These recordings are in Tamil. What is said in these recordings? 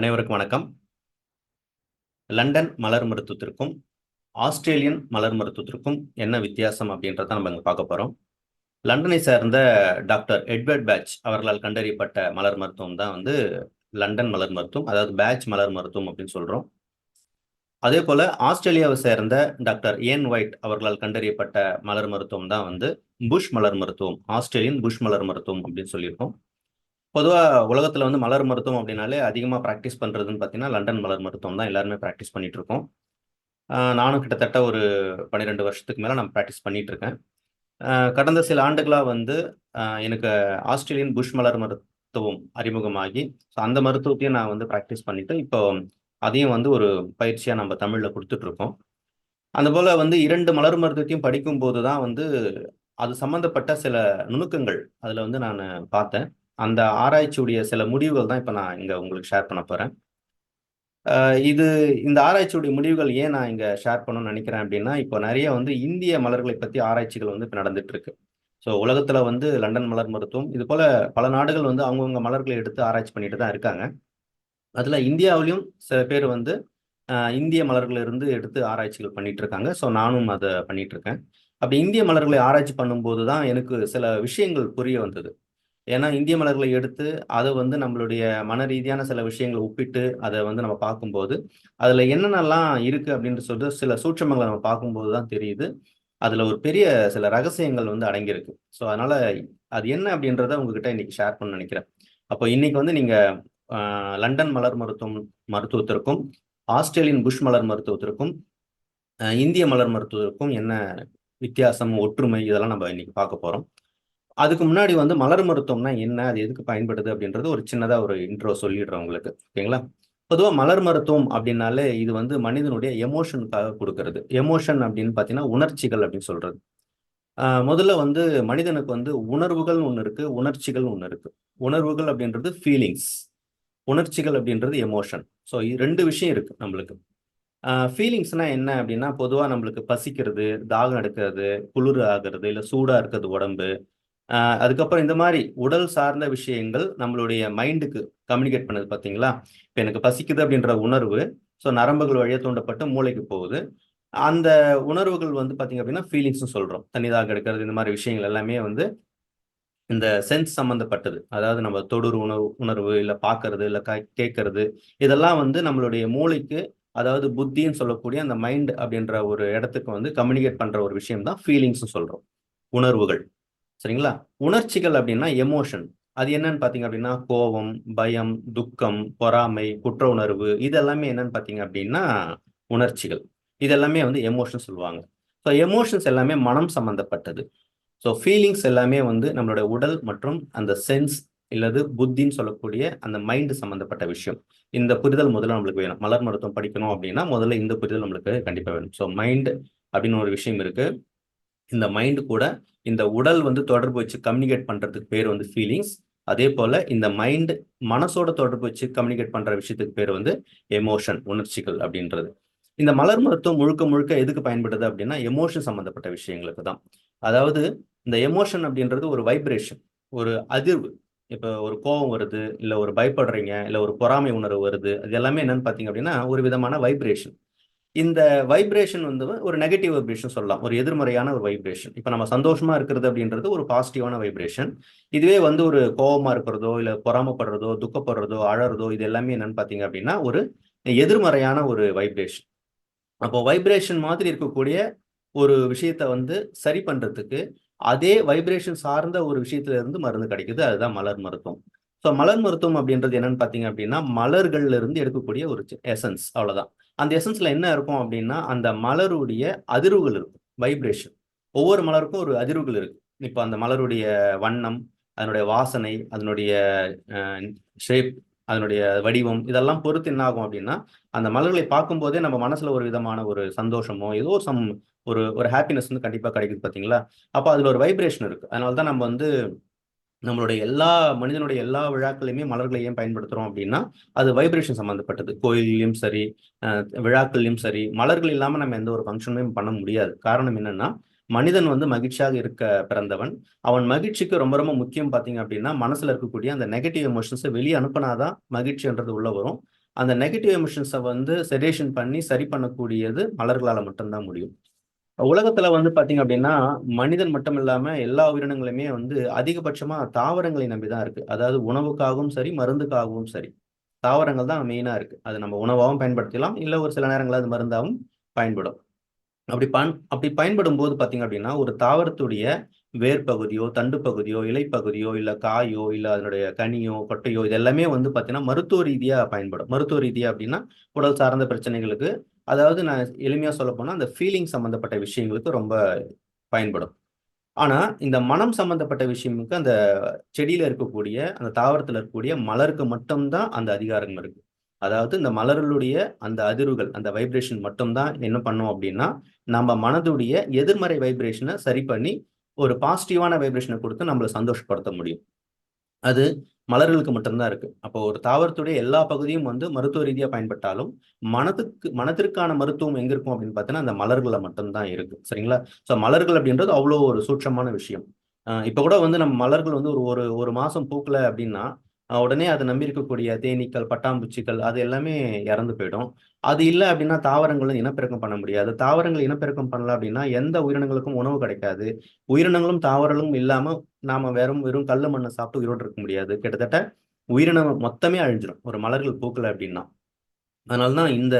அனைவருக்கும் வணக்கம். லண்டன் மலர் மருத்துவத்திற்கும் ஆஸ்திரேலியன் மலர் மருத்துவத்திற்கும் என்ன வித்தியாசம் அப்படின்றத நம்ம இங்கே பார்க்க போகிறோம் லண்டனை சேர்ந்த டாக்டர் எட்வர்ட் பேட்ச் அவர்களால் கண்டறியப்பட்ட மலர் மருத்துவம் தான் வந்து லண்டன் மலர் மருத்துவம் அதாவது பேட்ச் மலர் மருத்துவம் அப்படின்னு சொல்கிறோம் அதே போல் ஆஸ்திரேலியாவை சேர்ந்த டாக்டர் ஏன் ஒயிட் அவர்களால் கண்டறியப்பட்ட மலர் மருத்துவம் தான் வந்து புஷ் மலர் மருத்துவம் ஆஸ்திரேலியன் புஷ் மலர் மருத்துவம் அப்படின்னு சொல்லியிருக்கோம். பொதுவாக உலகத்தில் வந்து மலர் மருத்துவம் அப்படின்னாலே அதிகமாக ப்ராக்டிஸ் பண்ணுறதுன்னு பார்த்தீங்கன்னா லண்டன் மலர் மருத்துவம் தான் எல்லாருமே ப்ராக்டிஸ் பண்ணிட்டு இருக்கோம் நானும் கிட்டத்தட்ட ஒரு பன்னிரெண்டு வருஷத்துக்கு மேலே நான் ப்ராக்டிஸ் பண்ணிட்டு இருக்கேன் கடந்த சில ஆண்டுகளாக வந்து எனக்கு ஆஸ்திரேலியன் புஷ் மலர் மருத்துவம் அறிமுகமாகி ஸோ அந்த மருத்துவத்தையும் நான் வந்து ப்ராக்டிஸ் பண்ணிட்டு இப்போ அதையும் வந்து ஒரு பயிற்சியாக நம்ம தமிழில் கொடுத்துட்ருக்கோம் அதுபோல் வந்து இரண்டு மலர் மருத்துவத்தையும் படிக்கும்போது தான் வந்து அது சம்மந்தப்பட்ட சில நுணுக்கங்கள் அதில் வந்து நான் பார்த்தேன். அந்த ஆராய்ச்சியுடைய சில முடிவுகள் தான் இப்போ நான் இங்கே உங்களுக்கு ஷேர் பண்ண போகிறேன் இது இந்த ஆராய்ச்சியுடைய முடிவுகள் ஏன் நான் இங்கே ஷேர் பண்ணணும்னு நினைக்கிறேன் அப்படின்னா இப்போ நிறைய வந்து இந்திய மலர்களை பற்றி ஆராய்ச்சிகள் வந்து இப்போ நடந்துட்டு இருக்கு. ஸோ உலகத்தில் வந்து லண்டன் மலர் மருத்துவம் இது போல பல நாடுகள் வந்து அவங்கவுங்க மலர்களை எடுத்து ஆராய்ச்சி பண்ணிட்டு தான் இருக்காங்க. அதில் இந்தியாவிலையும் சில பேர் வந்து இந்திய மலர்களை இருந்து எடுத்து ஆராய்ச்சிகள் பண்ணிட்டு இருக்காங்க. ஸோ நானும் அதை பண்ணிட்டு இருக்கேன். அப்படி இந்திய மலர்களை ஆராய்ச்சி பண்ணும்போது தான் எனக்கு சில விஷயங்கள் புரிய வந்தது. ஏன்னா இந்திய மலர்களை எடுத்து அதை வந்து நம்மளுடைய மன ரீதியான சில விஷயங்களை ஒப்பிட்டு அதை வந்து நம்ம பார்க்கும்போது அதில் என்னென்னலாம் இருக்குது அப்படின்னு சொல்லிட்டு சில சூட்சமங்களை நம்ம பார்க்கும்போது தான் தெரியுது. அதில் ஒரு பெரிய சில ரகசியங்கள் வந்து அடங்கியிருக்கு. ஸோ அதனால் அது என்ன அப்படின்றத உங்ககிட்ட இன்னைக்கு ஷேர் பண்ண நினைக்கிறேன். அப்போ இன்னைக்கு வந்து நீங்கள் லண்டன் மலர் மருத்துவம் மருத்துவத்திற்கும் ஆஸ்திரேலியன் புஷ் மலர் மருத்துவத்திற்கும் இந்திய மலர் மருத்துவத்திற்கும் என்ன வித்தியாசம் ஒற்றுமை இதெல்லாம் நம்ம இன்னைக்கு பார்க்க போகிறோம் அதுக்கு முன்னாடி வந்து மலர் மருத்துவம்னா என்ன? அது எதுக்கு பயன்படுது? அப்படின்றது ஒரு சின்னதாக ஒரு இன்ட்ரோ சொல்லிடுறேன் உங்களுக்கு. ஓகேங்களா? பொதுவாக மலர் மருத்துவம் அப்படின்னாலே இது வந்து மனிதனுடைய எமோஷனுக்காக கொடுக்கறது. எமோஷன் அப்படின்னு பார்த்தீங்கன்னா உணர்ச்சிகள் அப்படின்னு சொல்றது. ஆஹ் முதல்ல வந்து மனிதனுக்கு வந்து உணர்வுகள் ஒன்று இருக்கு உணர்ச்சிகள் ஒன்று இருக்கு. உணர்வுகள் அப்படின்றது ஃபீலிங்ஸ் உணர்ச்சிகள் அப்படின்றது எமோஷன் ஸோ ரெண்டு விஷயம் இருக்கு நம்மளுக்கு. ஃபீலிங்ஸ்னா என்ன அப்படின்னா பொதுவாக நம்மளுக்கு பசிக்கிறது தாகம் எடுக்கிறது குளிர் ஆகிறது இல்லை சூடாக இருக்கிறது உடம்பு அதுக்கப்புறம் இந்த மாதிரி உடல் சார்ந்த விஷயங்கள் நம்மளுடைய மைண்டுக்கு கம்யூனிகேட் பண்ணுது பார்த்தீங்களா இப்போ எனக்கு பசிக்குது அப்படின்ற உணர்வு ஸோ நரம்புகள் வழியாக தூண்டப்பட்டு மூளைக்கு போகுது. அந்த உணர்வுகள் வந்து பார்த்தீங்க அப்படின்னா ஃபீலிங்ஸ்னு சொல்கிறோம் தனிதாக எடுக்கிறது இந்த மாதிரி விஷயங்கள் எல்லாமே வந்து இந்த சென்ஸ் சம்மந்தப்பட்டது அதாவது நம்ம தொடுர் உணர்வு உணர்வு இல்லை பார்க்கறது இல்லை க கேட்கறது இதெல்லாம் வந்து நம்மளுடைய மூளைக்கு அதாவது புத்தின்னு சொல்லக்கூடிய அந்த மைண்ட் அப்படின்ற ஒரு இடத்துக்கு வந்து கம்யூனிகேட் பண்ணுற ஒரு விஷயம் தான் ஃபீலிங்ஸ்னு சொல்கிறோம் உணர்வுகள். சரிங்களா? உணர்ச்சிகள் அப்படின்னா எமோஷன் அது என்னன்னு பார்த்தீங்க அப்படின்னா கோபம் பயம் துக்கம் பொறாமை குற்ற உணர்வு இதெல்லாமே என்னன்னு பார்த்தீங்க அப்படின்னா உணர்ச்சிகள். இது எல்லாமே வந்து எமோஷன் சொல்லுவாங்க. ஸோ எமோஷன்ஸ் எல்லாமே மனம் சம்பந்தப்பட்டது. ஸோ ஃபீலிங்ஸ் எல்லாமே வந்து நம்மளோட உடல் மற்றும் அந்த சென்ஸ் இல்லது புத்தின்னு சொல்லக்கூடிய அந்த மைண்டு சம்மந்தப்பட்ட விஷயம். இந்த புரிதல் முதல்ல நம்மளுக்கு வேணும். மலர் மருத்துவம் படிக்கணும் அப்படின்னா முதல்ல இந்த புரிதல் நம்மளுக்கு கண்டிப்பாக வேணும். ஸோ மைண்ட் அப்படின்னு ஒரு விஷயம் இருக்குது இந்த மைண்டு கூட இந்த உடல் வந்து தொடர்பு வச்சு கம்யூனிகேட் பண்றதுக்கு பேர் வந்து ஃபீலிங்ஸ் அதே போல இந்த மைண்ட் மனசோட தொடர்பு வச்சு கம்யூனிகேட் பண்ற விஷயத்துக்கு பேர் வந்து எமோஷன் உணர்ச்சிகள் அப்படின்றது. இந்த மலர் மருத்துவம் முழுக்க முழுக்க எதுக்கு பயன்படுது அப்படின்னா எமோஷன் சம்பந்தப்பட்ட விஷயங்களுக்கு தான். அதாவது இந்த எமோஷன் அப்படின்றது ஒரு வைப்ரேஷன் ஒரு அதிர்வு. இப்போ ஒரு கோபம் வருது இல்லை ஒரு பயப்படுறீங்க இல்லை ஒரு பொறாமை உணர்வு வருது அது எல்லாமே என்னன்னு பார்த்தீங்க அப்படின்னா ஒரு விதமான வைப்ரேஷன் இந்த வைப்ரேஷன் வந்து ஒரு நெகட்டிவ் வைப்ரேஷன் சொல்லலாம். ஒரு எதிர்மறையான ஒரு வைப்ரேஷன் இப்போ நம்ம சந்தோஷமா இருக்கிறது அப்படின்றது ஒரு பாசிட்டிவான வைப்ரேஷன் இதுவே வந்து ஒரு கோபமா இருக்கிறதோ இல்லை பொறாமப்படுறதோ துக்கப்படுறதோ அழறதோ இது எல்லாமே என்னன்னு பார்த்தீங்க அப்படின்னா ஒரு எதிர்மறையான ஒரு வைப்ரேஷன் அப்போ வைப்ரேஷன் மாதிரி இருக்கக்கூடிய ஒரு விஷயத்த வந்து சரி பண்றதுக்கு அதே வைப்ரேஷன் சார்ந்த ஒரு விஷயத்துல இருந்து மருந்து கிடைக்குது. அதுதான் மலர் மருத்துவம். ஸோ மலர் மருத்துவம் அப்படின்றது என்னன்னு பார்த்தீங்க அப்படின்னா மலர்கள்ல இருந்து எடுக்கக்கூடிய ஒரு எசன்ஸ் அவ்வளோதான் அந்த எசன்ஸ்ல என்ன இருக்கும் அப்படின்னா அந்த மலருடைய அதிர்வுகள் இருக்கும் வைப்ரேஷன் ஒவ்வொரு மலருக்கும் ஒரு அதிர்வுகள் இருக்கு. இப்போ அந்த மலருடைய வண்ணம் அதனுடைய வாசனை அதனுடைய ஷேப் அதனுடைய வடிவம் இதெல்லாம் பொறுத்து என்ன ஆகும் அப்படின்னா அந்த மலர்களை பார்க்கும்போதே நம்ம மனசுல ஒரு விதமான ஒரு சந்தோஷமோ ஏதோ சம் ஒரு ஒரு ஹாப்பினஸ் வந்து கண்டிப்பாக கிடைக்குது பார்த்தீங்களா அப்போ அதில் ஒரு வைப்ரேஷன் இருக்கு. அதனால தான் நம்ம வந்து நம்மளுடைய எல்லா மனிதனுடைய எல்லா விழாக்களையுமே மலர்களை ஏன் பயன்படுத்துறோம் அப்படின்னா அது வைப்ரேஷன் சம்மந்தப்பட்டது கோயில்லையும் சரி விழாக்கள்லையும் சரி மலர்கள் இல்லாமல் நம்ம எந்த ஒரு ஃபங்க்ஷனுமே பண்ண முடியாது. காரணம் என்னன்னா மனிதன் வந்து மகிழ்ச்சியாக இருக்க பிறந்தவன். அவன் மகிழ்ச்சிக்கு ரொம்ப ரொம்ப முக்கியம் பார்த்தீங்க அப்படின்னா மனசில் இருக்கக்கூடிய அந்த நெகட்டிவ் எமோஷன்ஸை வெளியே அனுப்பினாதான் மகிழ்ச்சின்றது உள்ள வரும். அந்த நெகட்டிவ் எமோஷன்ஸை வந்து செடேஷன் பண்ணி சரி பண்ணக்கூடியது மலர்களால் மட்டும்தான் முடியும். உலகத்துல வந்து பாத்தீங்க அப்படின்னா மனிதன் மட்டும் இல்லாம எல்லா உயிரினங்களுமே வந்து அதிகபட்சமா தாவரங்களை நம்பிதான் இருக்கு. அதாவது உணவுக்காகவும் சரி மருந்துக்காகவும் சரி. தாவரங்கள் தான் மெயினா இருக்கு. அது நம்ம உணவாகவும் பயன்படுத்தலாம் இல்ல ஒரு சில நேரங்களில் அது மருந்தாகவும் பயன்படும். அப்படி பன் அப்படி பயன்படும் போது பாத்தீங்க அப்படின்னா ஒரு தாவரத்துடைய வேர் பகுதியோ தண்டு பகுதியோ இலைப்பகுதியோ இல்ல காயோ இல்ல அதனுடைய கனியோ கொட்டையோ இது எல்லாமே வந்து பாத்தீங்கன்னா மருத்துவ ரீதியா பயன்படும். மருத்துவ ரீதியா அப்படின்னா உடல் சார்ந்த பிரச்சனைகளுக்கு அதாவது நான் எளிமையாக சொல்ல போனால் அந்த ஃபீலிங் சம்மந்தப்பட்ட விஷயங்களுக்கு ரொம்ப பயன்படும். ஆனால் இந்த மனம் சம்மந்தப்பட்ட விஷயமுக்கு அந்த செடியில் இருக்கக்கூடிய அந்த தாவரத்தில் இருக்கக்கூடிய மலருக்கு மட்டும்தான் அந்த அதிகாரம் இருக்குது அதாவது இந்த மலர்களுடைய அந்த அதிர்வுகள் அந்த வைப்ரேஷன் மட்டும்தான் என்ன பண்ணும் அப்படின்னா நம்ம மனதுடைய எதிர்மறை வைப்ரேஷனை சரி பண்ணி ஒரு பாசிட்டிவான வைப்ரேஷனை கொடுத்து நம்மளை சந்தோஷப்படுத்த முடியும். அது மலர்களுக்கு மட்டும்தான் இருக்கு. அப்போ ஒரு தாவரத்துடைய எல்லா பகுதியும் வந்து மருத்துவ ரீதியா பயன்பட்டாலும் மனத்துக்கு மனத்திற்கான மருத்துவம் எங்க இருக்கும் அப்படின்னு பார்த்தீங்கன்னா அந்த மலர்களை மட்டும்தான் இருக்கு. சரிங்களா? ஸோ மலர்கள் அப்படின்றது அவ்வளோ ஒரு சூட்சமான விஷயம். இப்போ கூட வந்து நம்ம மலர்கள் வந்து ஒரு ஒரு ஒரு மாசம் பூக்கல அப்படின்னா உடனே அதை நம்பி இருக்கக்கூடிய தேனீக்கள் பட்டாம்பூச்சிகள் அது எல்லாமே இறந்து போயிடும். அது இல்லை அப்படின்னா தாவரங்களும் இனப்பெருக்கம் பண்ண முடியாது. தாவரங்கள் இனப்பெருக்கம் பண்ணல அப்படின்னா எந்த உயிரினங்களுக்கும் உணவு கிடைக்காது. உயிரினங்களும் தாவரங்களும் இல்லாம நாம வெறும் வெறும் கல் மண்ணை சாப்பிட்டு உயிரோடு இருக்க முடியாது. கிட்டத்தட்ட உயிரினம் மொத்தமே அழிஞ்சிடும் ஒரு மலர்கள் பூக்கல அப்படின்னா. அதனால்தான் இந்த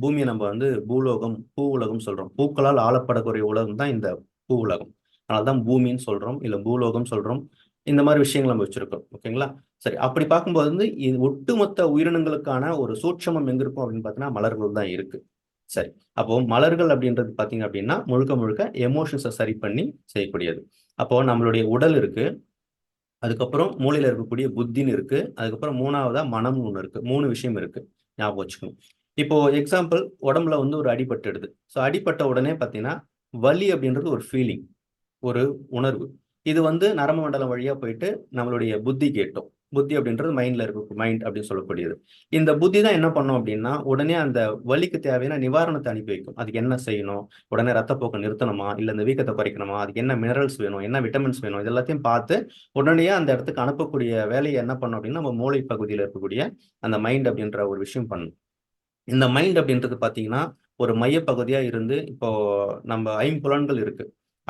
பூமியை நம்ம வந்து பூலோகம் பூ உலகம் சொல்றோம். பூக்களால் ஆளப்படக்கூடிய உலகம் தான் இந்த பூ உலகம். அதனால்தான் பூமின்னு சொல்றோம். இல்லை பூலோகம் சொல்றோம். இந்த மாதிரி விஷயங்கள் நம்ம வச்சிருக்கோம் ஓகேங்களா? சரி அப்படி பார்க்கும்போது வந்து இது ஒட்டுமொத்த உயிரினங்களுக்கான ஒரு சூட்சமம் எங்க இருக்கும் அப்படின்னு பார்த்தீங்கன்னா மலர்கள் தான் இருக்கு. சரி அப்போ மலர்கள் அப்படின்றது பார்த்தீங்க அப்படின்னா முழுக்க முழுக்க எமோஷன்ஸை சரி பண்ணி செய்யக்கூடியது. அப்போ நம்மளுடைய உடல் இருக்கு அதுக்கப்புறம் மூளையில இருக்கக்கூடிய புத்தின்னு இருக்கு அதுக்கப்புறம் மூணாவதா மனம் ஒன்று இருக்கு மூணு விஷயம் இருக்கு. ஞாபகம் வச்சுக்கணும். இப்போ எக்ஸாம்பிள் உடம்புல வந்து ஒரு அடிபட்டுடுது ஸோ அடிப்பட்ட உடனே பார்த்தீங்கன்னா வலி அப்படின்றது ஒரு ஃபீலிங் ஒரு உணர்வு. இது வந்து நரம்பு மண்டலம் வழியா போயிட்டு நம்மளுடைய புத்தி கேட்டோம். புத்தி அப்படின்றது மைண்ட்ல இருக்கு மைண்ட் அப்படின்னு சொல்லக்கூடியது. இந்த புத்தி தான் என்ன பண்ணும் அப்படின்னா உடனே அந்த வலிக்கு தேவையான நிவாரணத்தை அனுப்பி வைக்கும். அதுக்கு என்ன செய்யணும்? உடனே ரத்தப்போக்கை நிறுத்தணுமா? இல்ல இந்த வீக்கத்தை குறைக்கணுமா? அதுக்கு என்ன மினரல்ஸ் வேணும்? என்ன விட்டமின்ஸ் வேணும்? இது எல்லாத்தையும் பார்த்து உடனே அந்த இடத்துக்கு அனுப்பக்கூடிய வேலையை என்ன பண்ணும் அப்படின்னா நம்ம மூளை பகுதியில் இருக்கக்கூடிய அந்த மைண்ட் அப்படின்ற ஒரு விஷயம் பண்ணும். இந்த மைண்ட் அப்படின்றது பார்த்தீங்கன்னா ஒரு மையப்பகுதியா இருந்து இப்போ நம்ம ஐம்புலன்கள் இருக்கு.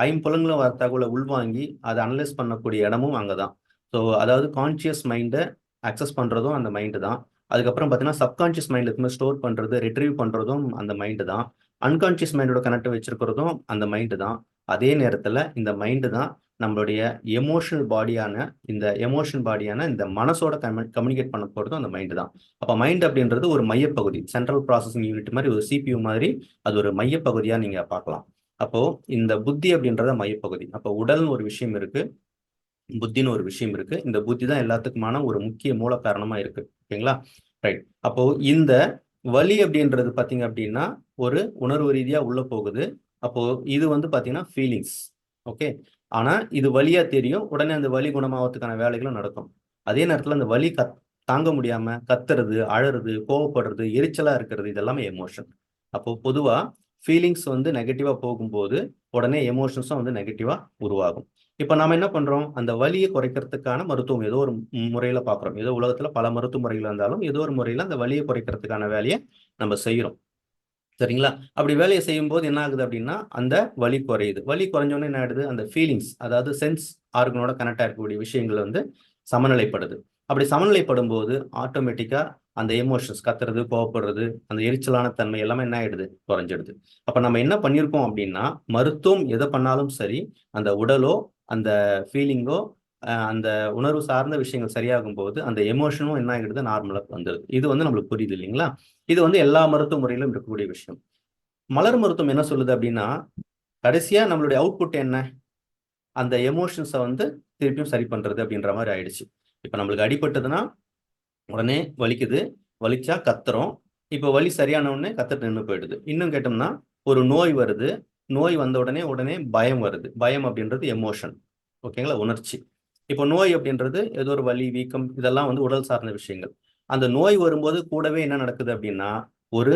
ஐம்புலங்களும் வர தகவலை உள்வாங்கி அதை அனலைஸ் பண்ணக்கூடிய இடமும் அங்கே தான் ஸோ அதாவது கான்சியஸ் மைண்டை அக்சஸ் பண்ணுறதும் அந்த மைண்டு தான். அதுக்கப்புறம் பார்த்தீங்கன்னா சப்கான்ஷியஸ் மைண்டில் இருக்குமே ஸ்டோர் பண்ணுறது ரிட்ரீவ் பண்ணுறதும் அந்த மைண்டு தான். அன்கான்ஷியஸ் மைண்டோட கனெக்ட் வச்சிருக்கிறதும் அந்த மைண்டு தான். அதே நேரத்தில் இந்த மைண்டு தான் நம்மளுடைய எமோஷனல் பாடியான இந்த எமோஷன் பாடியான இந்த மனசோட கம்யூனிகேட் பண்ண போகிறதும் அந்த மைண்டு தான். அப்போ மைண்ட் அப்படின்றது ஒரு மையப்பகுதி சென்ட்ரல் ப்ராசஸிங் யூனிட் மாதிரி ஒரு சிபியூ மாதிரி அது ஒரு மையப்பகுதியாக நீங்கள் பார்க்கலாம். அப்போ இந்த புத்தி அப்படின்றத மையப்பகுதி. அப்போ உடல்னு ஒரு விஷயம் இருக்கு புத்தின்னு ஒரு விஷயம் இருக்கு. இந்த புத்தி தான் எல்லாத்துக்குமான ஒரு முக்கிய மூல காரணமா இருக்கு. ஓகேங்களா? ரைட் அப்போ இந்த வலி அப்படின்றது பாத்தீங்க அப்படின்னா ஒரு உணர்வு ரீதியா உள்ள போகுது. அப்போ இது வந்து பாத்தீங்கன்னா ஃபீலிங்ஸ் ஓகே? ஆனா இது வழியா தெரியும். உடனே அந்த வலி குணமாவதுக்கான வேலைகளும் நடக்கும். அதே நேரத்துல அந்த வலி கத் தாங்க முடியாம கத்துறது அழறது கோவப்படுறது எரிச்சலா இருக்கிறது இதெல்லாமே எமோஷன் அப்போ பொதுவா ஃபீலிங்ஸ் வந்து நெகட்டிவாக போகும்போது உடனே எமோஷன்ஸும் வந்து நெகட்டிவாக உருவாகும். இப்போ நம்ம என்ன பண்ணுறோம் அந்த வலியை குறைக்கிறதுக்கான மருத்துவம் ஏதோ ஒரு முறையில் பார்க்குறோம் ஏதோ உலகத்தில் பல மருத்துவ முறைகள் இருந்தாலும் ஏதோ ஒரு முறையில் அந்த வலியை குறைக்கிறதுக்கான வேலையை நம்ம செய்கிறோம் சரிங்களா? அப்படி வேலையை செய்யும் போது என்ன ஆகுது அப்படின்னா அந்த வலி குறையுது. வலி குறைஞ்சோன்னே என்ன ஆயிடுது? அந்த ஃபீலிங்ஸ் அதாவது சென்ஸ் ஆர்கனோட கனெக்ட் இருக்கக்கூடிய விஷயங்கள் வந்து சமநிலைப்படுது. அப்படி சமநிலைப்படும் போது ஆட்டோமேட்டிக்காக அந்த எமோஷன்ஸ் கத்துறது கோவப்படுறது அந்த எரிச்சலான தன்மை எல்லாமே என்ன ஆயிடுது? குறைஞ்சிடுது. அப்ப நம்ம என்ன பண்ணியிருக்கோம் அப்படின்னா மருத்துவம் எதை பண்ணாலும் சரி அந்த உடலோ அந்த ஃபீலிங்கோ அந்த உணர்வு சார்ந்த விஷயங்கள் சரியாகும் போது அந்த எமோஷனும் என்ன ஆகிடுது நார்மலாக வந்துடுது இது வந்து நம்மளுக்கு புரியுது இல்லைங்களா? இது வந்து எல்லா மருத்துவ முறையிலும் இருக்கக்கூடிய விஷயம். மலர் மருத்துவம் என்ன சொல்லுது அப்படின்னா கடைசியா நம்மளுடைய அவுட்புட் என்ன? அந்த எமோஷன்ஸை வந்து திருப்பியும் சரி பண்றது அப்படின்ற மாதிரி ஆயிடுச்சு. இப்போ நம்மளுக்கு அடிபட்டதுன்னா உடனே வலிக்குது. வலிச்சா கத்துறோம். இப்போ வலி சரியான உடனே கத்துட்டு நின்று போயிடுது. இன்னும் கேட்டோம்னா ஒரு நோய் வருது. நோய் வந்த உடனே உடனே பயம் வருது. பயம் அப்படின்றது எமோஷன் ஓகேங்களா உணர்ச்சி. இப்போ நோய் அப்படின்றது ஏதோ ஒரு வலி வீக்கம் இதெல்லாம் வந்து உடல் சார்ந்த விஷயங்கள். அந்த நோய் வரும்போது கூடவே என்ன நடக்குது அப்படின்னா ஒரு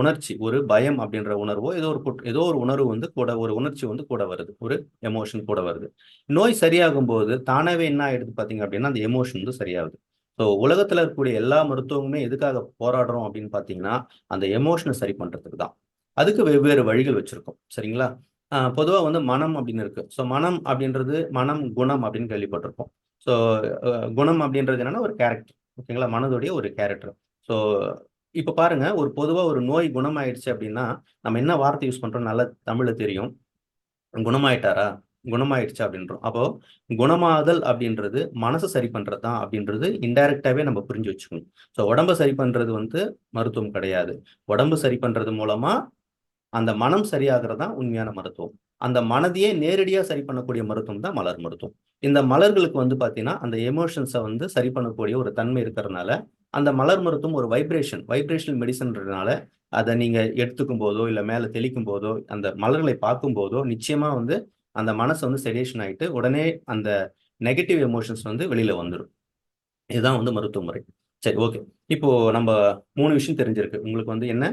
உணர்ச்சி ஒரு பயம் அப்படின்ற உணர்வோ ஏதோ ஒரு ஏதோ ஒரு உணர்வு வந்து கூட ஒரு உணர்ச்சி வந்து கூட வருது. ஒரு எமோஷன் கூட வருது. நோய் சரியாகும் போது தானாவே என்ன ஆயிடுது பார்த்தீங்க அப்படின்னா அந்த எமோஷன் வந்து சரியாகுது. ஸோ உலகத்தில் இருக்கக்கூடிய எல்லா மருத்துவமுமே எதுக்காக போராடுறோம் அப்படின்னு பார்த்தீங்கன்னா அந்த எமோஷனை சரி பண்ணுறதுக்கு தான். அதுக்கு வெவ்வேறு வழிகள் வச்சுருக்கோம். சரிங்களா? பொதுவாக வந்து மனம் அப்படின்னு இருக்கு. ஸோ மனம் அப்படின்றது மனம் குணம் அப்படின்னு கேள்விப்பட்டிருப்போம். ஸோ குணம் அப்படின்றது என்னன்னா ஒரு கேரக்டர் ஓகேங்களா? மனதுடைய ஒரு கேரக்டர் ஸோ இப்போ பாருங்க ஒரு பொதுவாக ஒரு நோய் குணமாயிடுச்சு அப்படின்னா நம்ம என்ன வார்த்தை யூஸ் பண்ணுறோம் நல்ல தமிழில் தெரியும். குணமாயிட்டாரா? குணமாயிடுச்சு அப்படின்றோம். அப்போ குணமாதல் அப்படின்றது மனசை சரி பண்றது தான் அப்படின்றது இன்டைரக்டாவே நம்ம புரிஞ்சு வச்சுக்கணும். ஸோ உடம்ப சரி பண்றது வந்து மருத்துவம் கிடையாது. உடம்பு சரி பண்றது மூலமா அந்த மனம் சரியாகிறது தான் உண்மையான மருத்துவம். அந்த மனதையே நேரடியாக சரி பண்ணக்கூடிய மருத்துவம் தான் மலர் மருத்துவம். இந்த மலர்களுக்கு வந்து பார்த்தீங்கன்னா அந்த எமோஷன்ஸை வந்து சரி பண்ணக்கூடிய ஒரு தன்மை இருக்கிறதுனால அந்த மலர் மருத்துவம் ஒரு வைப்ரேஷன் வைப்ரேஷனல் மெடிசன்றதுனால அதை நீங்கள் எடுத்துக்கும் போதோ இல்லை மேலே தெளிக்கும் போதோ அந்த மலர்களை பார்க்கும் போதோ நிச்சயமாக வந்து அந்த மனசு வந்து செடேஷன் ஆகிட்டு உடனே அந்த நெகட்டிவ் எமோஷன்ஸ் வந்து வெளியில வந்துடும் இதுதான் வந்து மருத்துவ முறை. சரி ஓகே இப்போ நம்ம மூணு விஷயம் தெரிஞ்சிருக்கு. உங்களுக்கு வந்து என்ன?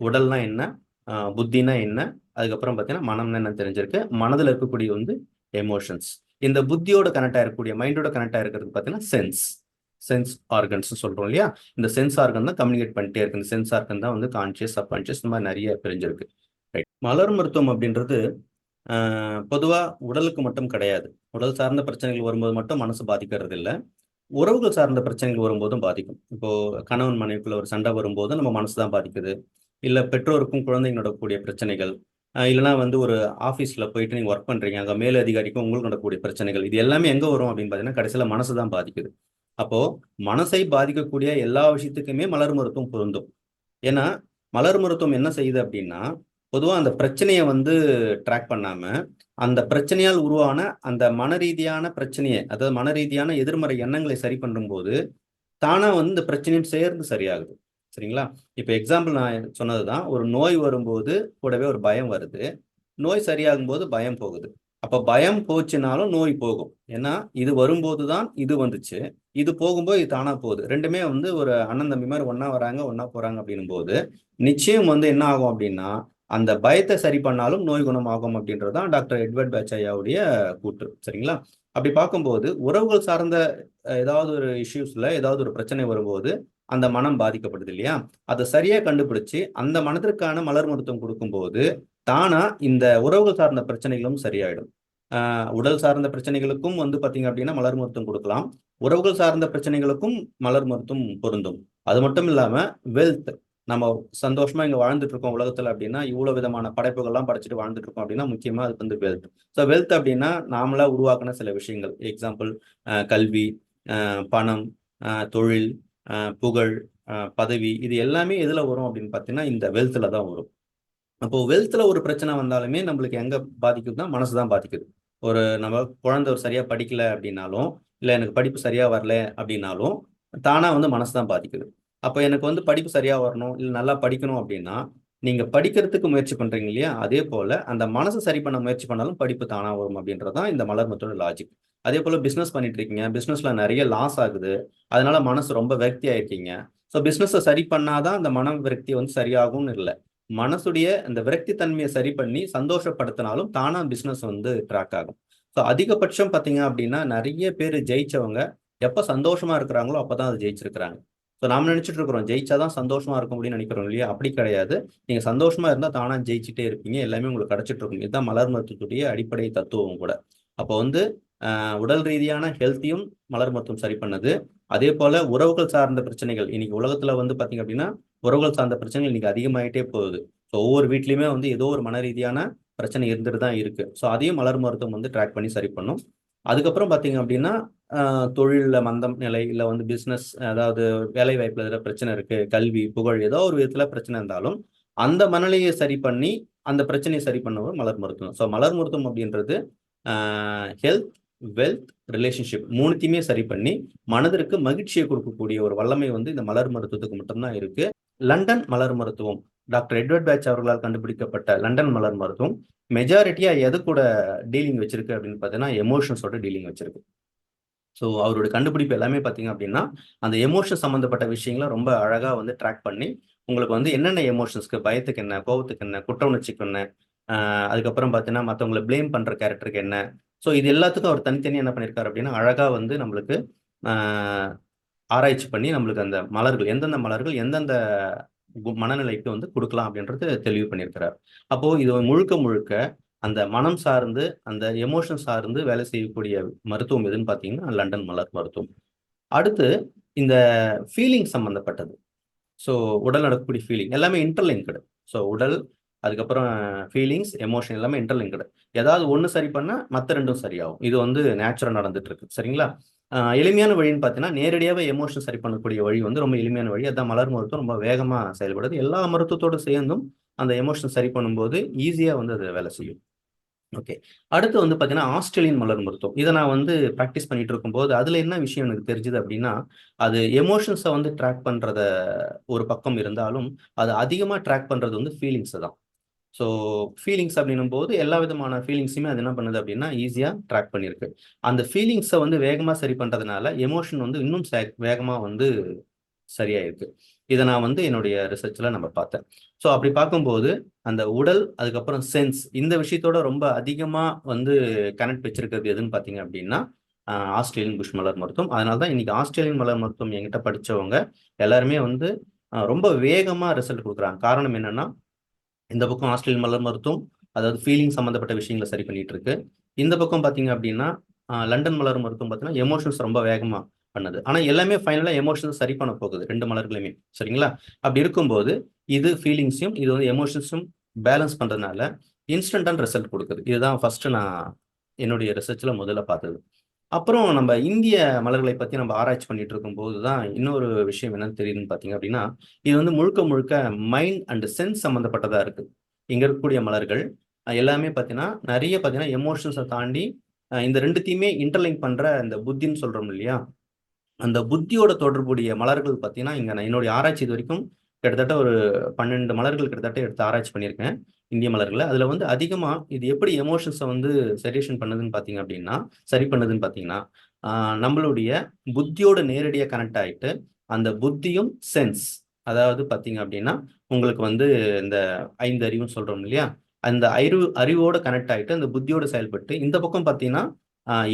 உடல்னா என்ன? புத்தினா என்ன? அதுக்கப்புறம் பார்த்தீங்கன்னா மனம்னா என்ன தெரிஞ்சிருக்கு. மனதில் இருக்கக்கூடிய வந்து எமோஷன்ஸ் இந்த புத்தியோட கனெக்ட் ஆயிருக்கக்கூடிய மைண்டோட கனெக்ட் ஆகிருக்கிறது பார்த்தீங்கன்னா சென்ஸ் சென்ஸ் ஆர்கன்ஸ் சொல்றோம் இல்லையா? இந்த சென்ஸ் ஆர்கன் தான் கம்யூனிகேட் பண்ணிட்டே இருக்கு. இந்த சென்ஸ் ஆர்கன் தான் வந்து கான்சியஸ் சப்கான்சியஸ் இந்த மாதிரி நிறைய பிரிஞ்சிருக்கு மலர் மருத்துவம் அப்படின்றது பொதுவாக உடலுக்கு மட்டும் கிடையாது. உடல் சார்ந்த பிரச்சனைகள் வரும்போது மட்டும் மனசு பாதிக்கிறது இல்லை உறவுகள் சார்ந்த பிரச்சனைகள் வரும்போதும் பாதிக்கும். இப்போ கணவன் மனைவிக்குள்ள ஒரு சண்டை வரும்போது நம்ம மனசு தான் பாதிக்குது. இல்லை பெற்றோருக்கும் குழந்தைங்க நடக்கக்கூடிய பிரச்சனைகள் இல்லைனா வந்து ஒரு ஆஃபீஸில் போயிட்டு நீங்கள் ஒர்க் பண்ணுறீங்க அங்கே மேல் அதிகாரிக்கும் உங்களுக்கு நடக்கக்கூடிய பிரச்சனைகள் இது எல்லாமே எங்கே வரும் அப்படின்னு பார்த்தீங்கன்னா கடைசியில் மனசு தான் பாதிக்குது. அப்போது மனசை பாதிக்கக்கூடிய எல்லா விஷயத்துக்குமே மலர் மருத்துவம் பொருந்தும். ஏன்னா மலர் மருத்துவம் என்ன செய்யுது அப்படின்னா பொதுவாக அந்த பிரச்சனையை வந்து ட்ராக் பண்ணாம அந்த பிரச்சனையால் உருவான அந்த மன ரீதியான பிரச்சனையை அதாவது மன ரீதியான எதிர்மறை எண்ணங்களை சரி பண்ணும்போது தானா வந்து இந்த பிரச்சனையும் சேர்ந்து சரியாகுது. சரிங்களா? இப்போ எக்ஸாம்பிள் நான் சொன்னது தான் ஒரு நோய் வரும்போது கூடவே ஒரு பயம் வருது. நோய் சரியாகும் போது பயம் போகுது. அப்போ பயம் போச்சுனாலும் நோய் போகும். ஏன்னா இது வரும்போது தான் இது வந்துச்சு. இது போகும்போது இது தானாக போகுது. ரெண்டுமே வந்து ஒரு அண்ணன் தம்பி மாதிரி ஒன்றா வராங்க ஒன்றா போகிறாங்க அப்படின்னும் போது நிச்சயம் வந்து என்ன ஆகும் அப்படின்னா அந்த பயத்தை சரி பண்ணாலும் நோய் குணமாகும் அப்படின்றதான் டாக்டர் எட்வர்ட் பேச்சையாவுடைய கூற்று. சரிங்களா? அப்படி பார்க்கும்போது உறவுகள் சார்ந்த ஏதாவது ஒரு இஷ்யூஸ்ல ஏதாவது ஒரு பிரச்சனை வரும்போது அந்த மனம் பாதிக்கப்படுது இல்லையா? அதை சரியா கண்டுபிடிச்சு அந்த மனத்திற்கான மலர் மருத்துவம் கொடுக்கும்போது தானா இந்த உறவுகள் சார்ந்த பிரச்சனைகளும் சரியாயிடும். உடல் சார்ந்த பிரச்சனைகளுக்கும் வந்து பாத்தீங்க அப்படின்னா மலர் மருத்துவம் கொடுக்கலாம். உறவுகள் சார்ந்த பிரச்சனைகளுக்கும் மலர் மருத்துவம் பொருந்தும். அது மட்டும் இல்லாம வெல்த் நம்ம சந்தோஷமா இங்க வாழ்ந்துட்டு இருக்கோம் உலகத்துல அப்படின்னா இவ்வளவு விதமான படைப்புகள்லாம் படைச்சிட்டு வாழ்ந்துட்டு இருக்கோம் அப்படின்னா முக்கியமா அது வந்து வெல்த் ஸோ வெல்த் அப்படின்னா நாமளா உருவாக்கின சில விஷயங்கள். எக்ஸாம்பிள் கல்வி பணம் தொழில் புகழ் பதவி இது எல்லாமே எதுல வரும் அப்படின்னு பார்த்தீங்கன்னா இந்த வெல்த்ல தான் வரும். அப்போ வெல்த்ல ஒரு பிரச்சனை வந்தாலுமே நம்மளுக்கு எங்க பாதிக்குதுன்னா மனசு தான் பாதிக்குது. ஒரு நம்ம குழந்தை ஒரு சரியா படிக்கல அப்படின்னாலும் இல்லை எனக்கு படிப்பு சரியா வரல அப்படின்னாலும் தானா வந்து மனசு தான் பாதிக்குது. அப்போ எனக்கு வந்து படிப்பு சரியா வரணும் இல்லை நல்லா படிக்கணும் அப்படின்னா நீங்க படிக்கிறதுக்கு முயற்சி பண்றீங்க இல்லையா? அதே போல அந்த மனசை சரி பண்ண முயற்சி பண்ணாலும் படிப்பு தானா வரும் அப்படின்றதான் இந்த மலர்மத்தோட லாஜிக் அதே போல பிசினஸ் பண்ணிட்டு இருக்கீங்க. பிசினஸ்ல நிறைய லாஸ் ஆகுது. அதனால மனசு ரொம்ப விரக்தி ஆயிருக்கீங்க. ஸோ பிஸ்னஸை சரி பண்ணாதான் அந்த மன விரக்தி வந்து சரியாகும்னு இல்லை. மனசுடைய அந்த விரக்தி தன்மையை சரி பண்ணி சந்தோஷப்படுத்தினாலும் தானா பிஸ்னஸ் வந்து ட்ராக் ஆகும். ஸோ அதிகபட்சம் பார்த்தீங்க அப்படின்னா நிறைய பேர் ஜெயிச்சவங்க எப்போ சந்தோஷமா இருக்கிறாங்களோ அப்பதான் அது ஜெயிச்சிருக்கிறாங்க. ஸோ நாம் நினச்சிட்டு இருக்கிறோம். ஜெயிச்சாதான் சந்தோஷமா இருக்கும் அப்படின்னு நினைக்கிறோம் இல்லையா? அப்படி கிடையாது. நீங்கள் சந்தோஷமா இருந்தால் தானாக ஜெயிச்சுட்டே இருப்பீங்க. எல்லாமே உங்களுக்கு கிடைச்சிட்டு இருக்கும். இதுதான் மலர் மருத்துவத்துடைய அடிப்படை தத்துவம் கூட. அப்போ வந்து உடல் ரீதியான ஹெல்த்தையும் மலர் மருத்துவம் சரி பண்ணது. அதே போல உறவுகள் சார்ந்த பிரச்சனைகள். இன்னைக்கு உலகத்துல வந்து பாத்தீங்க அப்படின்னா உறவுகள் சார்ந்த பிரச்சனைகள் இன்னைக்கு அதிகமாயிட்டே போகுது. ஸோ ஒவ்வொரு வீட்லையுமே வந்து ஏதோ ஒரு மன ரீதியான பிரச்சனை இருந்துட்டு தான் இருக்கு. ஸோ அதையும் மலர் மருத்துவம் வந்து ட்ராக் பண்ணி சரி பண்ணும். அதுக்கப்புறம் பார்த்தீங்க அப்படின்னா தொழிலில் மந்தம் நிலை இல்லை வந்து பிஸ்னஸ் அதாவது வேலை வாய்ப்பில் எதாவது பிரச்சனை இருக்குது கல்வி புகழ் ஏதோ ஒரு விதத்தில் பிரச்சனை இருந்தாலும் அந்த மனநிலையை சரி பண்ணி அந்த பிரச்சனையை சரி பண்ணவர் மலர் மருத்துவம். ஸோ மலர் மருத்துவம் அப்படின்றது ஹெல்த் வெல்த் ரிலேஷன்ஷிப் மூணுத்தையுமே சரி பண்ணி மனதிற்கு மகிழ்ச்சியை கொடுக்கக்கூடிய ஒரு வல்லமை வந்து இந்த மலர் மருத்துவத்துக்கு மட்டும்தான் இருக்கு. லண்டன் மலர் மருத்துவம் டாக்டர் எட்வர்ட் பேட்ச் அவர்களால் கண்டுபிடிக்கப்பட்ட லண்டன் மலர் மருத்துவம் மெஜாரிட்டியா எது கூட டீலிங் வச்சிருக்கு அப்படின்னு பார்த்தீங்கன்னா எமோஷன்ஸோட டீலிங் வச்சிருக்கு. ஸோ அவருடைய கண்டுபிடிப்பு எல்லாமே பார்த்தீங்க அப்படின்னா அந்த எமோஷன் சம்மந்தப்பட்ட விஷயங்களை ரொம்ப அழகாக வந்து ட்ராக் பண்ணி உங்களுக்கு வந்து என்னென்ன எமோஷன்ஸ்க்கு பயத்துக்கு என்ன கோபத்துக்கு என்ன குற்ற உணர்ச்சிக்கு என்ன அதுக்கப்புறம் பார்த்தீங்கன்னா மற்றவங்களை பிளேம் பண்ணுற கேரக்டருக்கு என்ன. ஸோ இது எல்லாத்துக்கும் அவர் தனித்தனியாக என்ன பண்ணியிருக்காரு அப்படின்னா அழகாக வந்து நம்மளுக்கு ஆராய்ச்சி பண்ணி நம்மளுக்கு அந்த மலர்கள் எந்தெந்த மலர்கள் எந்தெந்த மனநிலைக்கு வந்து கொடுக்கலாம் அப்படின்றது தெளிவு பண்ணியிருக்கிறார். அப்போ இது முழுக்க முழுக்க அந்த மனம் சார்ந்து அந்த எமோஷன் சார்ந்து வேலை செய்யக்கூடிய மருத்துவம் எதுன்னு பார்த்தீங்கன்னா லண்டன் மலர் மருத்துவம். அடுத்து இந்த ஃபீலிங் சம்மந்தப்பட்டது ஸோ உடல் நடக்கக்கூடிய ஃபீலிங் எல்லாமே இன்டர்லிங்க்டு ஸோ உடல் அதுக்கப்புறம் ஃபீலிங்ஸ் எமோஷன் எல்லாமே இன்டர்லிங்க்டு ஏதாவது ஒன்று சரி பண்ணால் மற்ற ரெண்டும் சரியாகும். இது வந்து நேச்சுரல் நடந்துட்டு இருக்கு. சரிங்களா? எளிமையான வழின்னு பார்த்தீங்கன்னா நேரடியாகவே எமோஷன் சரி பண்ணக்கூடிய வழி வந்து ரொம்ப எளிமையான வழி. அதான் மலர் மருத்துவம் ரொம்ப வேகமாக செயல்படுது. எல்லா மருத்துவத்தோடு சேர்ந்தும் அந்த எமோஷன் சரி பண்ணும்போது ஈஸியாக வந்து அது வேலை செய்யும். ஓகே அடுத்து வந்து பார்த்தீங்கன்னா ஆஸ்திரேலியன் மலர் மருத்துவம். இதை நான் வந்து ப்ராக்டிஸ் பண்ணிட்டு இருக்கும்போது அதில் என்ன விஷயம் எனக்கு தெரிஞ்சுது அப்படின்னா அது எமோஷன்ஸை வந்து ட்ராக் பண்ணுறத ஒரு பக்கம் இருந்தாலும் அது அதிகமாக ட்ராக் பண்ணுறது வந்து ஃபீலிங்ஸை தான். ஸோ ஃபீலிங்ஸ் அப்படின்னும் போது எல்லா விதமான ஃபீலிங்ஸுமே அது என்ன பண்ணுது அப்படின்னா ஈஸியாக ட்ராக் பண்ணியிருக்கு அந்த ஃபீலிங்ஸை வந்து வேகமாக சரி பண்ணுறதுனால எமோஷன் வந்து இன்னும் சே வேகமாக வந்து சரியாயிருக்கு. இதை நான் வந்து என்னுடைய ரிசர்ச்சில் நம்ம பார்த்தேன். ஸோ அப்படி பார்க்கும்போது அந்த உடல் அதுக்கப்புறம் சென்ஸ் இந்த விஷயத்தோட ரொம்ப அதிகமாக வந்து கனெக்ட் வச்சிருக்கிறது எதுன்னு பார்த்தீங்க அப்படின்னா ஆஸ்திரேலியன் புஷ் மலர் மருத்துவம். அதனால தான் இன்னைக்கு ஆஸ்திரேலியன் மலர் மருத்துவம் என்கிட்ட படித்தவங்க எல்லாருமே வந்து ரொம்ப வேகமாக ரிசல்ட் கொடுக்குறாங்க. காரணம் என்னென்னா இந்த பக்கம் ஆஸ்திரேலியன் மலர் மருத்துவம் அதாவது ஃபீலிங் சம்மந்தப்பட்ட விஷயங்களை சரி பண்ணிட்டு இருக்கு இந்த பக்கம் பார்த்தீங்க அப்படின்னா லண்டன் மலர் மருத்துவம் பார்த்தீங்கன்னா எமோஷன்ஸ் ரொம்ப வேகமாக பண்ணுது. ஆனால் எல்லாமே ஃபைனலாக எமோஷன்ஸ் சரி பண்ண போகுது ரெண்டு மலர்களுமே சரிங்களா? அப்படி இருக்கும்போது இது ஃபீலிங்ஸையும் இது வந்து எமோஷன்ஸும் பேலன்ஸ் பண்ணுறதுனால இன்ஸ்டன்டான ரிசல்ட் கொடுக்குது. இதுதான் ஃபர்ஸ்ட் நான் என்னுடைய ரிசர்ச்சில் முதல்ல பார்த்தது. அப்புறம் நம்ம இந்திய மலர்களை பற்றி நம்ம ஆராய்ச்சி பண்ணிட்டு இருக்கும்போது தான் இன்னொரு விஷயம் என்னன்னு தெரியுதுன்னு பார்த்தீங்க அப்படின்னா இது வந்து முழுக்க முழுக்க மைண்ட் அண்ட் சென்ஸ் சம்மந்தப்பட்டதாக இருக்குது இங்கே இருக்கக்கூடிய மலர்கள் எல்லாமே பார்த்தீங்கன்னா நிறைய பார்த்தீங்கன்னா எமோஷன்ஸை தாண்டி இந்த ரெண்டுத்தையுமே இன்டர்லிங்க் பண்ணுற இந்த புத்தின்னு சொல்கிறோம் இல்லையா? அந்த புத்தியோட தொடர்புடைய மலர்கள் பார்த்தீங்கன்னா இங்கே நான் என்னுடைய ஆராய்ச்சி இது வரைக்கும் கிட்டத்தட்ட ஒரு பன்னெண்டு மலர்கள் கிட்டத்தட்ட எடுத்து ஆராய்ச்சி பண்ணியிருக்கேன். இந்திய மலர்களை அதில் வந்து அதிகமாக இது எப்படி எமோஷன்ஸை வந்து செரியேஷன் பண்ணுதுன்னு பார்த்தீங்க அப்படின்னா சரி பண்ணுதுன்னு பார்த்தீங்கன்னா நம்மளுடைய புத்தியோட நேரடியாக கனெக்ட் ஆகிட்டு அந்த புத்தியும் சென்ஸ் அதாவது பார்த்தீங்க அப்படின்னா உங்களுக்கு வந்து இந்த ஐந்து அறிவுன்னு சொல்கிறோம் இல்லையா? அந்த அறிவு அறிவோட கனெக்ட் ஆகிட்டு அந்த புத்தியோட செயல்பட்டு இந்த பக்கம் பார்த்தீங்கன்னா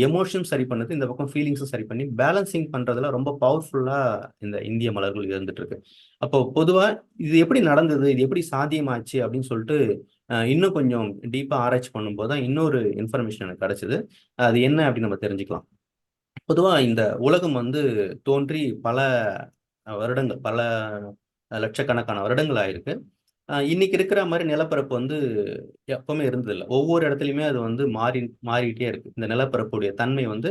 எமோஷன் சரி பண்ணுது இந்த பக்கம் ஃபீலிங்ஸும் சரி பண்ணி பேலன்சிங் பண்ணுறதுல ரொம்ப பவர்ஃபுல்லாக இந்த இந்திய மலர்கள் இருந்துட்டு இருக்கு அப்போ பொதுவாக இது எப்படி நடந்தது இது எப்படி சாத்தியமாச்சு அப்படின்னு சொல்லிட்டு இன்னும் கொஞ்சம் டீப்பாக ஆராய்ச்சி பண்ணும்போது தான் இன்னொரு இன்ஃபர்மேஷன் எனக்கு கிடைச்சது. அது என்ன அப்படின்னு நம்ம தெரிஞ்சுக்கலாம். பொதுவாக இந்த உலகம் வந்து தோன்றி பல வருடங்கள் பல லட்சக்கணக்கான வருடங்கள் ஆயிருக்கு. இன்னைக்கு இருக்கிற மாதிரி நிலப்பரப்பு வந்து எப்பவுமே இருந்ததில்லை. ஒவ்வொரு இடத்துலையுமே அது வந்து மாறி மாறிக்கிட்டே இருக்கு. இந்த நிலப்பரப்புடைய தன்மை வந்து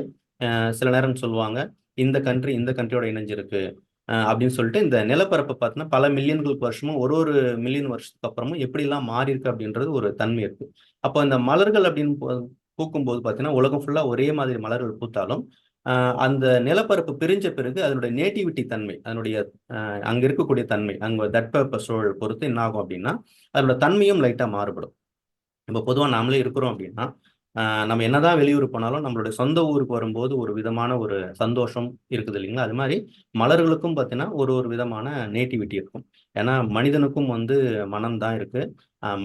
சில நேரம் சொல்லுவாங்க இந்த கண்ட்ரி இந்த கண்ட்ரியோட இணைஞ்சிருக்கு. அப்படின்னு சொல்லிட்டு இந்த நிலப்பரப்பை பார்த்தீங்கன்னா பல மில்லியன்களுக்கு வருஷமும் ஒரு ஒரு மில்லியன் வருஷத்துக்கு அப்புறமும் எப்படிலாம் மாறி இருக்கு அப்படின்றது ஒரு தன்மை இருக்கு. அப்போ இந்த மலர்கள் அப்படின்னு பூக்கும்போது பார்த்தீங்கன்னா உலகம் ஃபுல்லாக ஒரே மாதிரி மலர்கள் பூத்தாலும் அந்த நிலப்பரப்பு பிரிஞ்ச பிறகு அதனுடைய நேட்டிவிட்டி தன்மை அதனுடைய அங்க இருக்கக்கூடிய தன்மை அங்க தட்பவெப்ப சூழல் பொறுத்து என்ன ஆகும் அப்படின்னா அதனோட தன்மையும் லைட்டா மாறுபடும். இப்போ பொதுவாக நாமளே இருக்கிறோம் அப்படின்னா நம்ம என்னதான் வெளியூர் போனாலும் நம்மளுடைய சொந்த ஊருக்கு வரும்போது ஒரு விதமான ஒரு சந்தோஷம் இருக்குது இல்லைங்களா? அது மாதிரி மலர்களுக்கும் பார்த்தீங்கன்னா ஒரு ஒரு விதமான நேட்டிவிட்டி இருக்கும். ஏன்னா மனிதனுக்கும் வந்து மனம் தான் இருக்கு.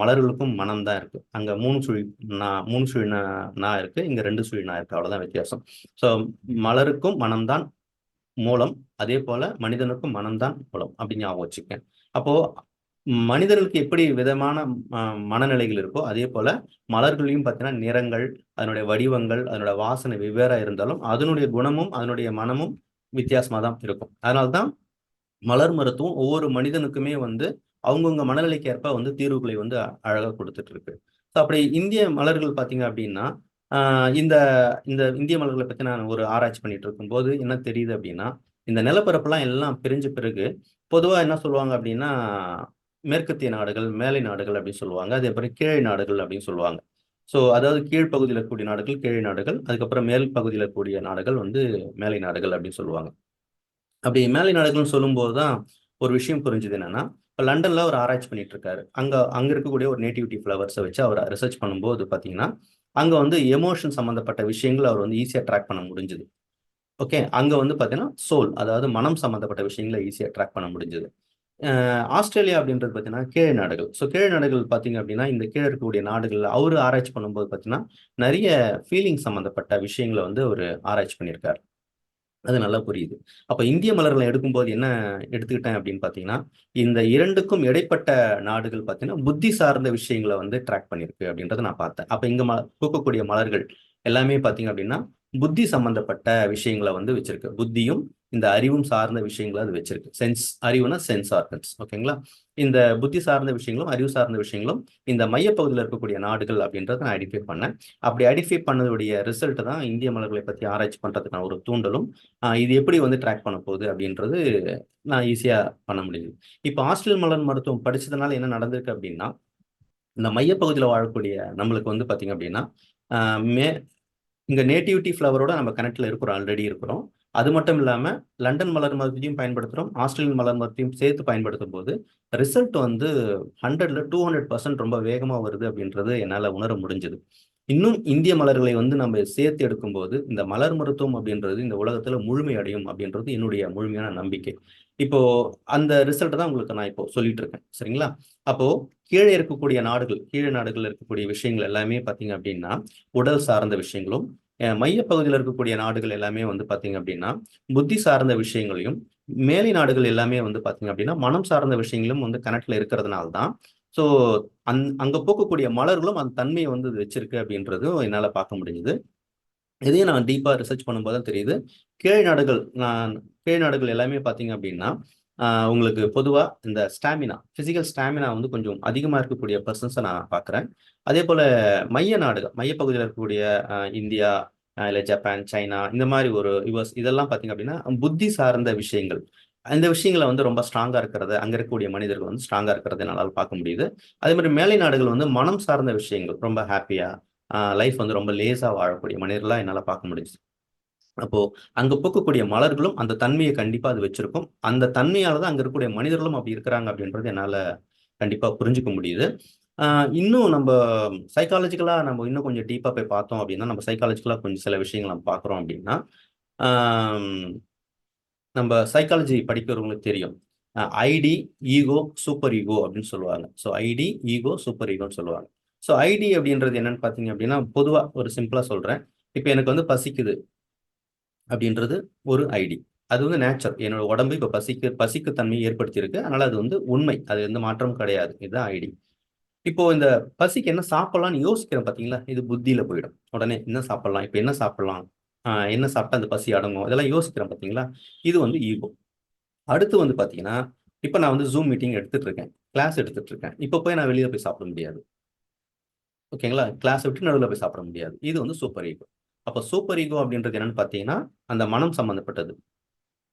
மலர்களுக்கும் மனம் தான் இருக்கு. அங்க மூணு சுழி நான் மூணு சுழி நான் இருக்கு. இங்க ரெண்டு சுழி நான் இருக்கு. அவ்வளவுதான் வித்தியாசம். ஸோ மலருக்கும் மனம்தான் மூலம் அதே போல மனிதனுக்கும் மனம்தான் மூலம் அப்படின்னு ஞாபகம் வச்சுக்கேன். அப்போ மனிதர்களுக்கு எப்படி விதமான மனநிலைகள் இருக்கோ அதே போல மலர்களையும் பார்த்தீங்கன்னா நிறங்கள் அதனுடைய வடிவங்கள் அதனுடைய வாசனை வெவ்வேறாக இருந்தாலும் அதனுடைய குணமும் அதனுடைய மனமும் வித்தியாசமாக தான் இருக்கும். அதனால்தான் மலர் மருத்துவம் ஒவ்வொரு மனிதனுக்குமே வந்து அவங்கவுங்க மனநிலைக்கு ஏற்ப வந்து தீர்வுகளை வந்து அழகாக கொடுத்துட்டு இருக்கு ஸோ அப்படி இந்திய மலர்கள் பார்த்தீங்க அப்படின்னா இந்த இந்த இந்திய மலர்களை பற்றி நான் ஒரு ஆராய்ச்சி பண்ணிட்டு இருக்கும்போது என்ன தெரியுது அப்படின்னா இந்த நிலப்பரப்புலாம் எல்லாம் பிரிஞ்ச பிறகு பொதுவாக என்ன சொல்லுவாங்க அப்படின்னா மேற்கத்திய நாடுகள் மேலை நாடுகள் அப்படின்னு சொல்லுவாங்க அதே மாதிரி கீழே நாடுகள் அப்படின்னு சொல்லுவாங்க. ஸோ அதாவது கீழ்ப்பகுதியில் இருக்கக்கூடிய நாடுகள் கீழே நாடுகள் அதுக்கப்புறம் மேல் பகுதியில் இருக்கக்கூடிய நாடுகள் வந்து மேலை நாடுகள் அப்படின்னு சொல்லுவாங்க. அப்படி மேலை நாடுகள்னு சொல்லும்போது தான் ஒரு விஷயம் புரிஞ்சுது என்னன்னா இப்போ லண்டனில் அவர் ஆராய்ச்சி பண்ணிட்டு இருக்காரு அங்கே அங்கே இருக்கக்கூடிய ஒரு நேட்டிவிட்டி ஃப்ளவர்ஸை வச்சு அவர் ரிசர்ச் பண்ணும்போது பார்த்தீங்கன்னா அங்கே வந்து எமோஷன் சம்மந்தப்பட்ட விஷயங்கள் அவர் வந்து ஈஸியாக ட்ராக் பண்ண முடிஞ்சுது. ஓகே அங்கே வந்து பார்த்தீங்கன்னா சோல் அதாவது மனம் சம்மந்தப்பட்ட விஷயங்களை ஈஸியாக ட்ராக் பண்ண முடிஞ்சது. ஆஸ்திரேலியா அப்படின்றது பார்த்தீங்கன்னா கீழ நாடுகள். ஸோ கீழ நாடுகள் பார்த்தீங்க அப்படின்னா இந்த கீழே இருக்கக்கூடிய நாடுகள் அவர் ஆராய்ச்சி பண்ணும்போது பார்த்தீங்கன்னா நிறைய ஃபீலிங் சம்மந்தப்பட்ட விஷயங்களை வந்து அவர் ஆராய்ச்சி பண்ணியிருக்காரு அது நல்லா புரியுது. அப்போ இந்திய மலர்களை எடுக்கும்போது என்ன எடுத்துக்கிட்டேன் அப்படின்னு பார்த்தீங்கன்னா இந்த இரண்டுக்கும் இடைப்பட்ட நாடுகள் பார்த்தீங்கன்னா புத்தி சார்ந்த விஷயங்களை வந்து ட்ராக் பண்ணியிருக்கு அப்படின்றத நான் பார்த்தேன். அப்போ இங்கே ம பூக்கக்கூடிய மலர்கள் எல்லாமே பார்த்தீங்க அப்படின்னா புத்தி சம்பந்தப்பட்ட விஷயங்களை வந்து வச்சிருக்கு. புத்தியும் இந்த அறிவும் சார்ந்த விஷயங்களை அது வச்சிருக்கு. சென்ஸ் அறிவுனா சென்ஸ் ஆர்கன்ஸ் ஓகேங்களா இந்த புத்தி சார்ந்த விஷயங்களும் அறிவு சார்ந்த விஷயங்களும் இந்த மையப்பகுதியில் இருக்கக்கூடிய நாடுகள் அப்படின்றத நான் ஐடென்டிஃபை பண்ணேன். அப்படி ஐடென்டிஃபை பண்ணதுடைய ரிசல்ட் தான் இந்திய மலர்களை பற்றி ஆராய்ச்சி பண்ணுறதுக்கான ஒரு தூண்டலும் இது எப்படி வந்து ட்ராக் பண்ண போகுது அப்படின்றது நான் ஈஸியாக பண்ண முடியுது. இப்போ ஹாஸ்டல் மலர் மருத்துவம் படித்ததுனால என்ன நடந்திருக்கு அப்படின்னா இந்த மையப்பகுதியில் வாழக்கூடிய நம்மளுக்கு வந்து பார்த்தீங்க அப்படின்னா மே இங்கே நேட்டிவிட்டி ஃப்ளவரோட நம்ம கனெக்டில் இருக்கிறோம் ஆல்ரெடி இருக்கிறோம். அது மட்டும் இல்லாமல் லண்டன் மலர் மருத்துவத்தையும் பயன்படுத்துகிறோம் ஆஸ்திரேலியன் மலர் மருத்துவத்தையும் சேர்த்து பயன்படுத்தும் போது ரிசல்ட் வந்து ஹண்ட்ரட்ல டூ ஹண்ட்ரட் பர்சன்ட் ரொம்ப வேகமாக வருது அப்படின்றது என்னால் உணர முடிஞ்சது. இன்னும் இந்திய மலர்களை வந்து நம்ம சேர்த்து எடுக்கும்போது இந்த மலர் மருத்துவம் அப்படின்றது இந்த உலகத்தில் முழுமையடையும் அப்படின்றது என்னுடைய முழுமையான நம்பிக்கை. இப்போ அந்த ரிசல்ட் தான் உங்களுக்கு நான் இப்போ சொல்லிட்டு இருக்கேன். சரிங்களா? அப்போ கீழே இருக்கக்கூடிய நாடுகள் கீழே நாடுகள் இருக்கக்கூடிய விஷயங்கள் எல்லாமே பார்த்தீங்க அப்படின்னா உடல் சார்ந்த விஷயங்களும் மையப்பகுதியில் இருக்கக்கூடிய நாடுகள் எல்லாமே வந்து பார்த்தீங்க அப்படின்னா புத்தி சார்ந்த விஷயங்களையும் மேலை நாடுகள் எல்லாமே வந்து பார்த்தீங்க அப்படின்னா மனம் சார்ந்த விஷயங்களும் வந்து கனெக்டில் இருக்கிறதுனால தான் ஸோ அந் அங்கே போக்கக்கூடிய மலர்களும் அந்த தன்மையை வந்து வச்சிருக்கு அப்படின்றதும் என்னால் பார்க்க முடிஞ்சுது. இதையும் நான் டீப்பாக ரிசர்ச் பண்ணும்போது தான் தெரியுது. கீழ் நாடுகள் நான் கீழ் நாடுகள் எல்லாமே பார்த்தீங்க அப்படின்னா உங்களுக்கு பொதுவாக இந்த ஸ்டாமினா ஃபிசிக்கல் ஸ்டாமினா வந்து கொஞ்சம் அதிகமாக இருக்கக்கூடிய பர்சன்ஸை நான் பார்க்குறேன் அதே போல் மைய நாடுகள் மையப்பகுதியில் இருக்கக்கூடிய இந்தியா இல்லை ஜப்பான் சைனா இந்த மாதிரி ஒரு யுஎஸ் இதெல்லாம் பார்த்தீங்க அப்படின்னா புத்தி சார்ந்த விஷயங்கள். இந்த விஷயங்களை வந்து ரொம்ப ஸ்ட்ராங்காக இருக்கிறது அங்கே இருக்கக்கூடிய மனிதர்கள் வந்து ஸ்ட்ராங்காக இருக்கிறது என்னால் பார்க்க முடியுது. அதே மாதிரி மேலை நாடுகள் வந்து மனம் சார்ந்த விஷயங்கள் ரொம்ப ஹாப்பியாக லைஃப் வந்து ரொம்ப லேஸாக வாழக்கூடிய மனிதர்களாக என்னால் பார்க்க முடியுது அப்போ அங்க பூக்கக்கூடிய மலர்களும் அந்த தன்மையை கண்டிப்பா அது வச்சிருக்கும். அந்த தன்மையால தான் அங்க இருக்கக்கூடிய மனிதர்களும் அப்படி இருக்கிறாங்க அப்படின்றது என்னால கண்டிப்பா புரிஞ்சுக்க முடியுது. இன்னும் நம்ம சைக்காலஜிக்கலா நம்ம இன்னும் கொஞ்சம் டீப்பா போய் பார்த்தோம் அப்படின்னா நம்ம சைக்காலஜிக்கலா கொஞ்சம் சில விஷயங்கள் நம்ம பார்க்குறோம் அப்படின்னா நம்ம சைக்காலஜி படிக்கிறவங்களுக்கு தெரியும். ஐடி ஈகோ சூப்பர் ஈகோ அப்படின்னு சொல்லுவாங்க. ஸோ ஐடி ஈகோ சூப்பர் ஈகோன்னு சொல்லுவாங்க. ஸோ ஐடி அப்படின்றது என்னன்னு பார்த்தீங்க அப்படின்னா பொதுவாக ஒரு சிம்பிளாக சொல்கிறேன் இப்போ எனக்கு வந்து பசிக்குது. அப்படின்றது ஒரு ஐடி. அது வந்து நேச்சர். என்னோட உடம்பு இப்போ பசிக்கு பசிக்கு தன்மையை ஏற்படுத்தியிருக்கு. அதனால அது வந்து உண்மை. அது எந்த மாற்றமும் கிடையாது. இதுதான் ஐடி. இப்போ இந்த பசிக்கு என்ன சாப்பிடலாம்னு யோசிக்கிறேன் பார்த்தீங்களா இது புத்தியில போயிடும். உடனே என்ன சாப்பிடலாம்? இப்போ என்ன சாப்பிடலாம்? என்ன சாப்பிட்டா அந்த பசி அடங்கும்? இதெல்லாம் யோசிக்கிறேன் பார்த்தீங்களா இது வந்து ஈகோ அடுத்து வந்து பார்த்தீங்கன்னா இப்போ நான் வந்து ஜூம் மீட்டிங் எடுத்துட்டு இருக்கேன் கிளாஸ் எடுத்துட்டு இருக்கேன் இப்போ போய் நான் வெளியில் போய் சாப்பிட முடியாது. ஓகேங்களா? கிளாஸ் விட்டு நடுவில் போய் சாப்பிட முடியாது. இது வந்து சூப்பர் ஈகோ அப்போ சூப்பர் ஈகோ அப்படின்றது என்னன்னு பார்த்தீங்கன்னா அந்த மனம் சம்மந்தப்பட்டது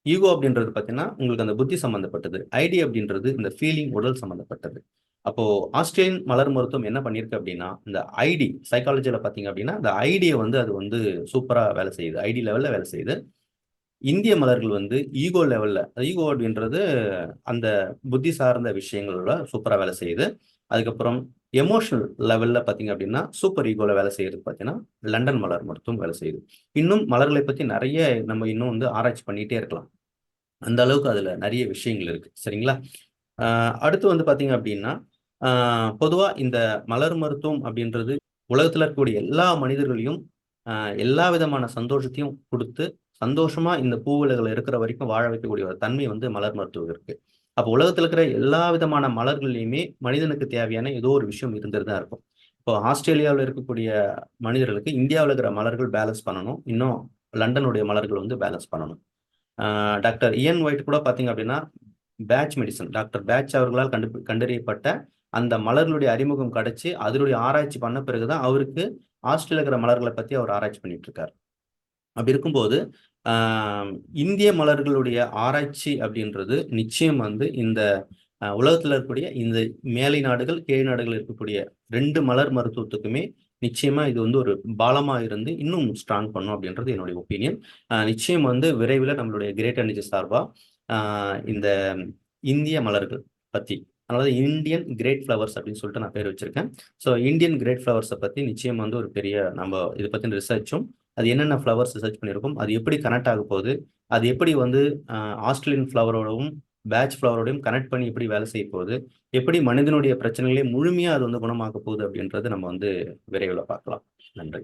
ஈகோ அப்படின்றது பார்த்தீங்கன்னா உங்களுக்கு அந்த புத்தி சம்மந்தப்பட்டது ஐடி அப்படின்றது இந்த ஃபீலிங் உடல் சம்மந்தப்பட்டது அப்போ ஆஸ்திரேலியன் மலர் மருத்துவம் என்ன பண்ணியிருக்கு அப்படின்னா இந்த ஐடி சைக்காலஜியில் பார்த்தீங்க அப்படின்னா அந்த ஐடியை வந்து அது வந்து சூப்பராக வேலை செய்யுது. ஐடி லெவலில் வேலை செய்யுது. இந்திய மலர்கள் வந்து ஈகோ லெவலில் ஈகோ அப்படின்றது அந்த புத்தி சார்ந்த விஷயங்களோட சூப்பராக வேலை செய்யுது. அதுக்கப்புறம் எமோஷனல் லெவலில் பார்த்தீங்க அப்படின்னா சூப்பர் ஈகோவில் வேலை செய்யறது பார்த்தீங்கன்னா லண்டன் மலர் மருத்துவம் வேலை செய்யுது. இன்னும் மலர்களை பற்றி நிறைய நம்ம இன்னும் வந்து ஆராய்ச்சி பண்ணிகிட்டே இருக்கலாம். அந்த அளவுக்கு அதில் நிறைய விஷயங்கள் இருக்கு. சரிங்களா? அடுத்து வந்து பார்த்தீங்க அப்படின்னா பொதுவாக இந்த மலர் மருத்துவம் அப்படின்றது உலகத்தில் இருக்கக்கூடிய எல்லா மனிதர்களையும் எல்லா விதமான சந்தோஷத்தையும் கொடுத்து சந்தோஷமா இந்த பூவிலகளை இருக்கிற வரைக்கும் வாழ வைக்கக்கூடிய ஒரு தன்மை வந்து மலர் மருத்துவம் இருக்கு. அப்போ உலகத்தில் இருக்கிற எல்லா விதமான மலர்கள்லையுமே மனிதனுக்கு தேவையான ஏதோ ஒரு விஷயம் இருந்துட்டு தான் இருக்கும். இப்போ ஆஸ்திரேலியாவில் இருக்கக்கூடிய மனிதர்களுக்கு இந்தியாவில் இருக்கிற மலர்கள் பேலன்ஸ் பண்ணணும். இன்னும் லண்டனுடைய மலர்கள் வந்து பேலன்ஸ் பண்ணணும். டாக்டர் இஎன் ஒயிட் கூட பார்த்தீங்க அப்படின்னா பேட்ச் மெடிசன் டாக்டர் பேட்ச் அவர்களால் கண்டு கண்டறியப்பட்ட அந்த மலர்களுடைய அறிமுகம் கிடைச்சி அதனுடைய ஆராய்ச்சி பண்ண பிறகுதான் அவருக்கு ஆஸ்திரேலியா இருக்கிற மலர்களை பற்றி அவர் ஆராய்ச்சி பண்ணிட்டு இருக்காரு. அப்படி இருக்கும்போது இந்திய மலர்களுடைய ஆராய்ச்சி அப்படின்றது நிச்சயம் வந்து இந்த உலகத்தில் இருக்கக்கூடிய இந்த மேலை நாடுகள் கீழ் நாடுகள் இருக்கக்கூடிய ரெண்டு மலர் மருத்துவத்துக்குமே நிச்சயமா இது வந்து ஒரு பாலமா இருந்து இன்னும் ஸ்ட்ராங் பண்ணும் அப்படின்றது என்னுடைய ஒப்பீனியன் நிச்சயம் வந்து விரைவில் நம்மளுடைய கிரேட் எனர்ஜி சார்பா இந்த இந்திய மலர்கள் பத்தி அதனால இந்தியன் கிரேட் ஃப்ளவர்ஸ் அப்படின்னு சொல்லிட்டு நான் பேர் வச்சிருக்கேன். ஸோ இந்தியன் கிரேட் ஃப்ளவர்ஸை பற்றி நிச்சயம் வந்து ஒரு பெரிய நம்ம இதை பற்றின ரிசர்ச்சும் அது என்னென்ன ஃப்ளவர்ஸ் ரிசர்ச் பண்ணியிருக்கோம் அது எப்படி கனெக்ட் ஆக போகுது அது எப்படி வந்து ஆஸ்திரேலியன் ஃப்ளவரோடவும் பேட்ச் ஃப்ளவரோடையும் கனெக்ட் பண்ணி எப்படி வேலை செய்ய போகுது எப்படி மனிதனுடைய பிரச்சனைகளே முழுமையாக அது வந்து குணமாக்க போகுது அப்படின்றது நம்ம வந்து விரைவில் பார்க்கலாம். நன்றி.